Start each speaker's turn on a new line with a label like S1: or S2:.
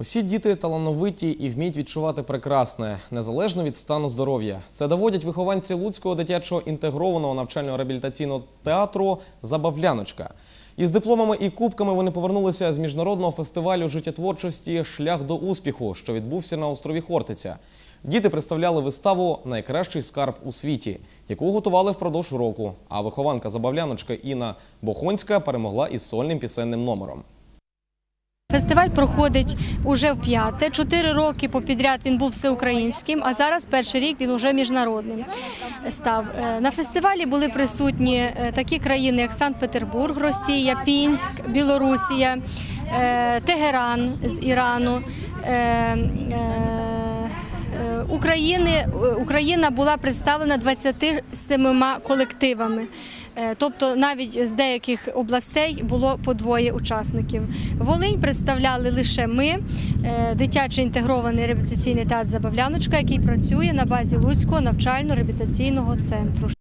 S1: Усі діти талановиті і вміють відчувати прекрасне, незалежно від стану здоров'я. Це доводять вихованці Луцького дитячого інтегрованого навчально-реабілітаційного театру Забавляночка. Із дипломами і кубками вони повернулися з міжнародного фестивалю життєтворчості Шлях до успіху, що відбувся на острові Хортиця. Діти представляли виставу Найкращий скарб у світі, яку готували впродовж року. А вихованка Забавляночка Інна Бохонська перемогла із сольним пісенним номером.
S2: Фестиваль проходить уже в п'яте. Чотири роки попідряд він був всеукраїнським, а зараз перший рік він уже міжнародним став. Е, На фестивалі були присутні е, такі країни, як Санкт-Петербург, Росія, Пінськ, Білорусія, е, Тегеран з Ірану. України е, Україна була представлена 27 колективами. Е, Тобто навіть з деяких областей було по двоє учасників. Волинь представляли лише ми, е, дитячий інтегрований реабілітаційний театр Забавляночка, який працює на базі Луцького навчально-реабілітаційного центру.